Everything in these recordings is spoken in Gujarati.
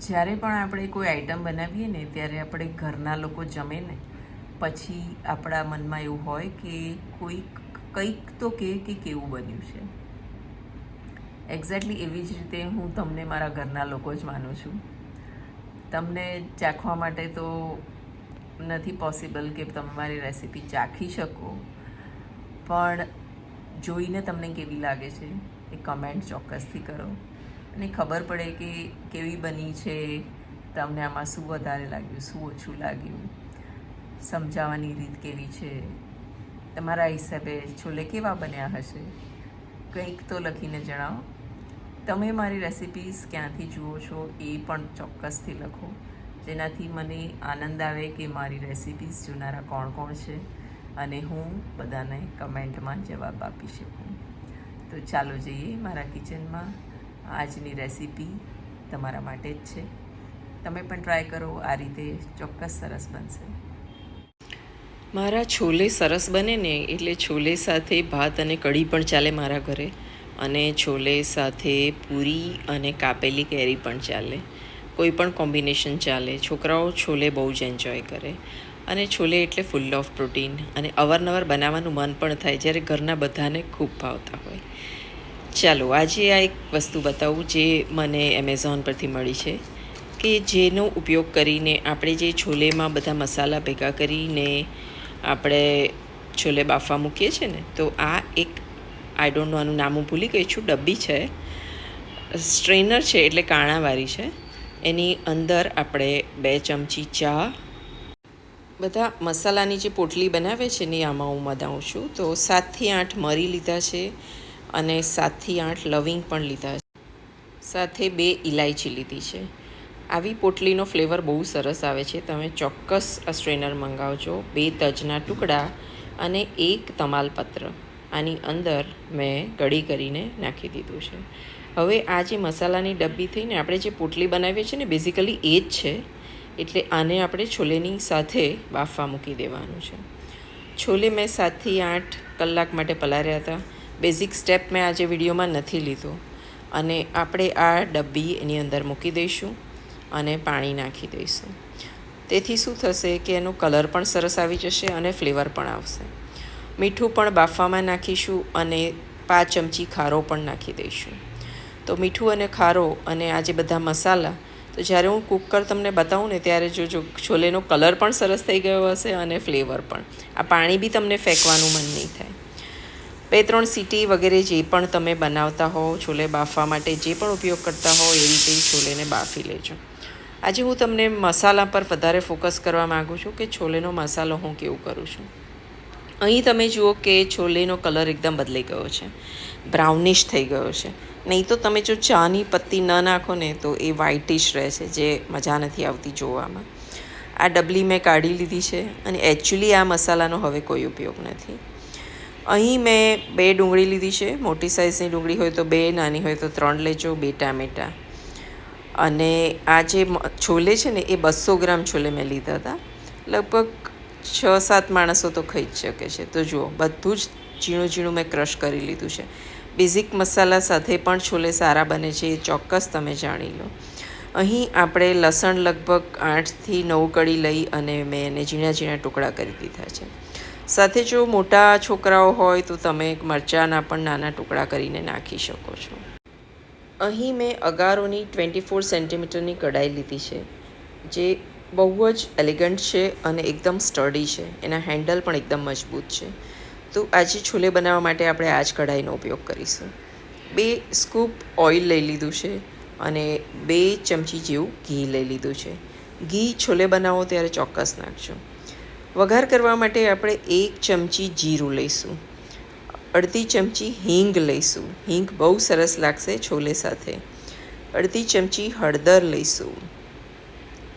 જ્યારે પણ આપણે કોઈ આઈટમ બનાવીએ ને, ત્યારે આપણે ઘરના લોકો જમે ને, પછી આપણા મનમાં એવું હોય કે કોઈક કંઈક તો કે કે કેવું બન્યું છે. એક્ઝેક્ટલી એવી જ રીતે હું તમને મારા ઘરના લોકો જ માનું છું. તમને ચાખવા માટે તો નથી પોસિબલ કે તમે મારી રેસીપી ચાખી શકો, પણ જોઈને તમને કેવી લાગે છે એ કમેન્ટ ચોક્કસથી કરો. અને ખબર પડે કે કેવી બની છે, તમને આમાં શું વધારે લાગ્યું, શું ઓછું લાગ્યું, સમજાવવાની રીત કેવી છે? તમારા હિસાબે છોલે કેવા બન્યા હશે? કંઈક તો લખીને જણાવો. તમે મારી રેસિપીસ ક્યાંથી જુઓ છો એ પણ ચોક્કસથી લખો. જેનાથી મને આનંદ આવે કે મારી રેસિપીસ જોનારા કોણ કોણ છે અને હું બધાને કમેન્ટમાં જવાબ આપી શકું. તો ચાલો જઈએ મારા કિચનમાં આજની રેસીપી તમારા માટે જ છે. તમે પણ ટ્રાય કરો, આ રીતે ચોક્કસ સરસ બનશે. મારા છોલે સરસ બને ને એટલે છોલે સાથે ભાત અને કઢી પણ ચાલે મારા ઘરે અને છોલે સાથે પૂરી અને કાપેલી કેરી પણ ચાલે. કોઈ પણ કોમ્બિનેશન ચાલે. છોકરાઓ છોલે બહુ જ એન્જોય કરે અને છોલે એટલે ફૂલ ઓફ પ્રોટીન અને અવારનવાર બનાવવાનું મન પણ થાય જ્યારે ઘરના બધાને ખૂબ ભાવતા હોય. ચાલો, આજે આ એક વસ્તુ બતાવું જે મને એમેઝોન પરથી મળી છે, કે જેનો ઉપયોગ કરીને આપણે જે છોલેમાં બધા મસાલા ભેગા કરીને આપણે છોલે બાફવા મૂકીએ છીએ ને, તો આ એક આઈ ડોન્ટ નો આનું નામ હું ભૂલી ગઈ છું, ડબ્બી છે, સ્ટ્રેનર છે એટલે કાણાવાળી છે, એની અંદર આપણે બે ચમચી ચા, બધા મસાલાની જે પોટલી બનાવે છે ને આમાં હું મદાવું છું, તો સાતથી આઠ મરી લીધા છે અને સાતથી આઠ લવિંગ પણ લીધા છે. સાથે બે ઇલાયચી લીધી છે. આવી પોટલીનો ફ્લેવર બહુ સરસ આવે છે. તમે ચોક્કસ આ સ્ટ્રેનર મંગાવજો. બે તજના ટુકડા અને એક તમાલપત્ર. આની અંદર મેં ગળી કરીને નાખી દીધું છે. હવે આ જે મસાલાની ડબ્બી થઈને આપણે જે પોટલી બનાવીએ છીએ ને બેઝિકલી એ જ છે. એટલે આને આપણે છોલેની સાથે બાફવા મૂકી દેવાનું છે. છોલે મેં સાતથી આઠ કલાક માટે પલાર્યા હતા. બેઝિક સ્ટેપ મેં આજે વિડીયોમાં નથી લીધો. અને આપણે આ ડબ્બી એની અંદર મૂકી દઈશું અને પાણી નાખી દઈશું. તેથી શું થશે કે એનો કલર પણ સરસ આવી જશે અને ફ્લેવર પણ આવશે. મીઠું પણ બાફવામાં નાખીશું અને પાંચ ચમચી ખારો પણ નાખી દઈશું. તો મીઠું અને ખારો અને આ જે બધા મસાલા, તો જ્યારે હું કુકર તમને બતાવું ને ત્યારે જોજો છોલેનો કલર પણ સરસ થઈ ગયો હશે અને ફ્લેવર પણ. આ પાણી બી તમને ફેંકવાનું મન નહીં થાય. બે ત્રણ સીટી વગેરે જે પણ તમે બનાવતા હો, છોલે બાફવા માટે જે પણ ઉપયોગ કરતા હો એ રીતે છોલેને બાફી લેજો. આજે હું તમને મસાલા પર વધારે ફોકસ કરવા માગું છું કે છોલેનો મસાલો હું કેવું કરું છું. અહીં તમે જુઓ કે છોલેનો કલર એકદમ બદલાઈ ગયો છે. બ્રાઉનિશ થઈ ગયો છે. નહીં તો તમે જો ચાની પત્તી ન નાખો ને તો એ વ્હાઇટિશ રહે છે જે મજા નથી આવતી જોવામાં. આ ડબલી મેં કાઢી લીધી છે અને એકચ્યુઅલી આ મસાલાનો હવે કોઈ ઉપયોગ નથી. અહીં મેં બે ડુંગળી લીધી છે. મોટી સાઇઝની ડુંગળી હોય તો બે, નાની હોય તો ત્રણ લેજો બે ટામેટાં અને આ જે છોલે છે ને એ બસો ગ્રામ છોલે મેં લીધા હતા. લગભગ છ સાત માણસો તો ખાઈ જ શકે છે. તો જુઓ, બધું જ ઝીણું ઝીણું મેં ક્રશ કરી લીધું છે. બેઝિક મસાલા સાથે પણ છોલે સારા બને છે, એ ચોક્કસ તમે જાણી લો. અહીં આપણે લસણ લગભગ આઠથી નવ કળી લઈ અને મેં એને ઝીણા ઝીણા ટુકડા કરી દીધા છે. સાથે જો મોટા છોકરાઓ હોય તો તમે મરચાંના પણ નાના ટુકડા કરીને નાખી શકો છો. અહીં મેં અગારોની ટ્વેન્ટી ફોર સેન્ટીમીટરની કઢાઈ લીધી છે, જે બહુ જ એલિગન્ટ છે અને એકદમ સ્ટડી છે. એના હેન્ડલ પણ એકદમ મજબૂત છે. તો આજે છોલે બનાવવા માટે આપણે આ જ કઢાઈનો ઉપયોગ કરીશું. બે સ્કૂપ ઓઇલ લઈ લીધું છે અને બે ચમચી જેવું ઘી લઈ લીધું છે. ઘી છોલે બનાવો ત્યારે ચોક્કસ નાખજો. વઘાર કરવા માટે આપણે એક ચમચી જીરું લઈશું. અડધી ચમચી હિંગ લઈશું. હિંગ બહુ સરસ લાગશે છોલે સાથે. અડધી ચમચી હળદર લઈશું.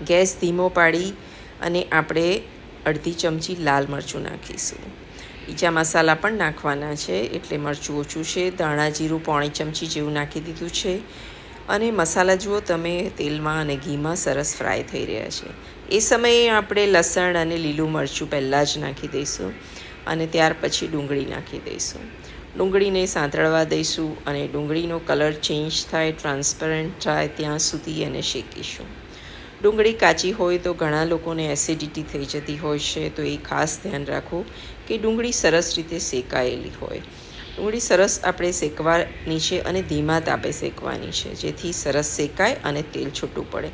ગેસ ધીમો પાડી અને આપણે અડધી ચમચી લાલ મરચું નાખીશું. બીજા મસાલા પણ નાખવાના છે. એટલે મરચું ઓછું છે. ધાણા જીરું પોણી ચમચી જેવું નાખી દીધું છે. અને મસાલા જુઓ, તમે તેલમાં અને ઘીમાં સરસ ફ્રાય થઈ રહ્યા છે. એ સમયે આપણે લસણ અને લીલું મરચું પહેલાં જ નાખી દઈશું અને ત્યાર પછી ડુંગળી નાખી દઈશું. ડુંગળીને સાંતળવા દઈશું અને ડુંગળીનો કલર ચેન્જ થાય, ટ્રાન્સપરન્ટ થાય ત્યાં સુધી એને શેકીશું. ડુંગળી કાચી હોય તો ઘણા લોકોને એસિડિટી થઈ જતી હોય છે, તો એ ખાસ ધ્યાન રાખવું કે ડુંગળી સરસ રીતે શેકાયેલી હોય. ડુંગળી સરસ આપણે શેકવાની છે અને ધીમા તાપે શેકવાની છે, જેથી સરસ શેકાય અને તેલ છૂટું પડે.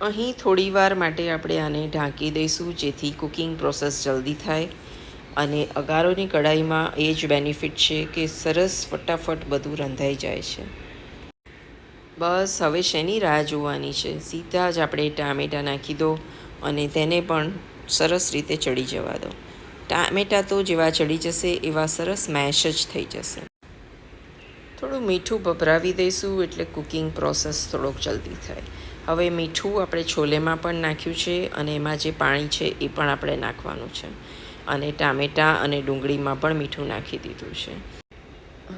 અહીં થોડીવાર માટે આપણે આને ઢાંકી દઈશું, જેથી કુકિંગ પ્રોસેસ જલ્દી થાય અને અગારોની કઢાઈમાં એ જ બેનિફિટ છે કે સરસ ફટાફટ બધું રંધાઈ જાય છે. બસ હવે શેની રાહ જોવાની છે? સીધા જ આપણે ટામેટાં નાખી દો અને તેને પણ સરસ રીતે ચડી જવા દો. ટામેટાં તો જેવા ચડી જશે, એવા સરસ મેશ જ થઈ જશે. થોડું મીઠું ભભરાવી દઈશું એટલે કુકિંગ પ્રોસેસ થોડોક જલ્દી થાય. હવે મીઠું આપણે છોલેમાં પણ નાખ્યું છે અને એમાં જે પાણી છે એ પણ આપણે નાખવાનું છે. અને ટામેટાં અને ડુંગળીમાં પણ મીઠું નાખી દીધું છે.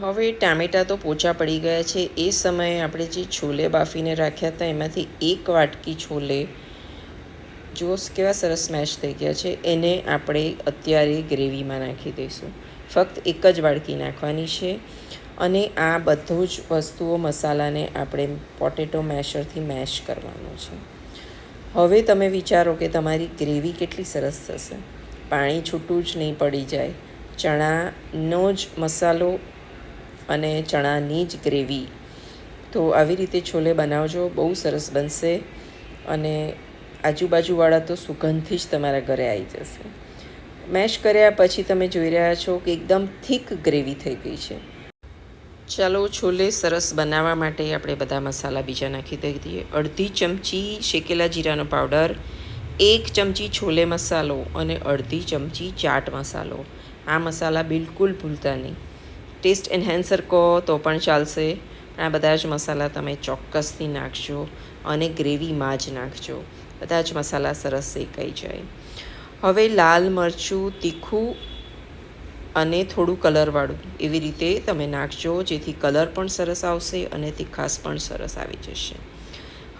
હવે ટામેટાં તો પોચા પડી ગયા છે. એ સમયે આપણે જે છોલે બાફીને રાખ્યા હતા એમાંથી એક વાટકી છોલે જુઓ કેવા સરસ મેશ થઈ ગયા છે, એને આપણે અત્યારે ગ્રેવીમાં નાખી દઈશું. ફક્ત એક જ વાડકી નાખવાની છે અને આ બધું જ વસ્તુઓ મસાલાને આપણે પોટેટો મેશરથી મેશ કરવાનું છે. હવે તમે વિચારો કે તમારી ગ્રેવી કેટલી સરસ થશે. પાણી છૂટું જ નહીં પડી જાય. ચણાનો જ મસાલો અને ચણાની જ ગ્રેવી. તો આવી રીતે છોલે બનાવજો, બહુ સરસ બનશે અને આજુબાજુવાળા તો સુગંધથી જ તમારા ઘરે આવી જશે. મેશ કર્યા પછી તમે જોઈ રહ્યા છો કે એકદમ થીક ગ્રેવી થઈ ગઈ છે. ચાલો છોલે સરસ બનાવવા માટે આપણે બધા મસાલા બીજા નાખી દઈએ. અડધી ચમચી શેકેલા જીરાનો પાવડર, એક ચમચી છોલે મસાલો અને અડધી ચમચી ચાટ મસાલો. આ મસાલા બિલકુલ ભૂલતા નહીં. ટેસ્ટ એન્હેન્સર કહો તો પણ ચાલશે. આ બધા જ મસાલા તમે ચોક્કસથી નાખજો. અને ગ્રેવીમાં જ નાખજો. બધા જ મસાલા સરસ શેકાઈ જાય. હવે લાલ મરચું, તીખું અને થોડું કલરવાળું એવી રીતે તમે નાખજો, જેથી કલર પણ સરસ આવશે અને તીખાસ પણ સરસ આવી જશે.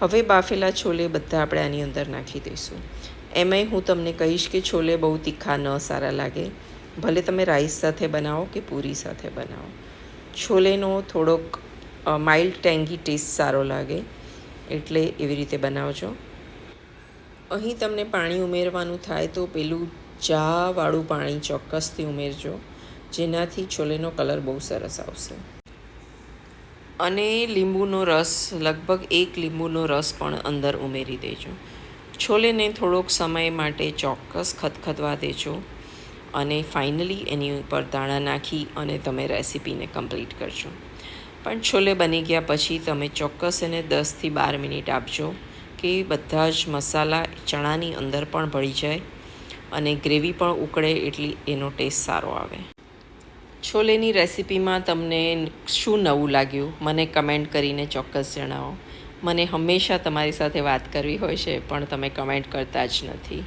હવે બાફેલા છોલે બધા આપણે આની અંદર નાખી દઈશું. એમાંય હું તમને કહીશ કે છોલે બહુ તીખા ન સારા લાગે. ભલે તમે રાઈસ સાથે બનાવો કે પૂરી સાથે બનાવો. છોલેનો થોડોક માઇલ્ડ ટેંગી ટેસ્ટ સારો લાગે. એટલે એવી રીતે બનાવજો અહીં તમને પાણી ઉમેરવાનું થાય તો પેલું ચાવાળું પાણી ચોક્કસથી ઉમેરજો, જેનાથી છોલેનો કલર બહુ સરસ આવશે. અને લીંબુનો રસ, લગભગ એક લીંબુનો રસ પણ અંદર ઉમેરી દેજો. છોલેને થોડોક સમય માટે ચોક્કસ ખતખતવા દેજો અને ફાઇનલી એની ઉપર દાણા નાખી અને તમે રેસીપીને કમ્પ્લીટ કરજો. પણ છોલે બની ગયા પછી તમે ચોક્કસ એને દસથી બાર મિનિટ આપજો કે બધા જ મસાલા ચણાની અંદર પણ ભળી જાય અને ગ્રેવી પણ ઉકળે એટલી એનો ટેસ્ટ સારો આવે. છોલેની રેસિપીમાં તમને શું નવું લાગ્યું? મને કમેન્ટ કરીને ચોક્કસ જણાવો. મને હંમેશા તમારી સાથે વાત કરવી હોય છે, પણ તમે કમેન્ટ કરતા જ નથી.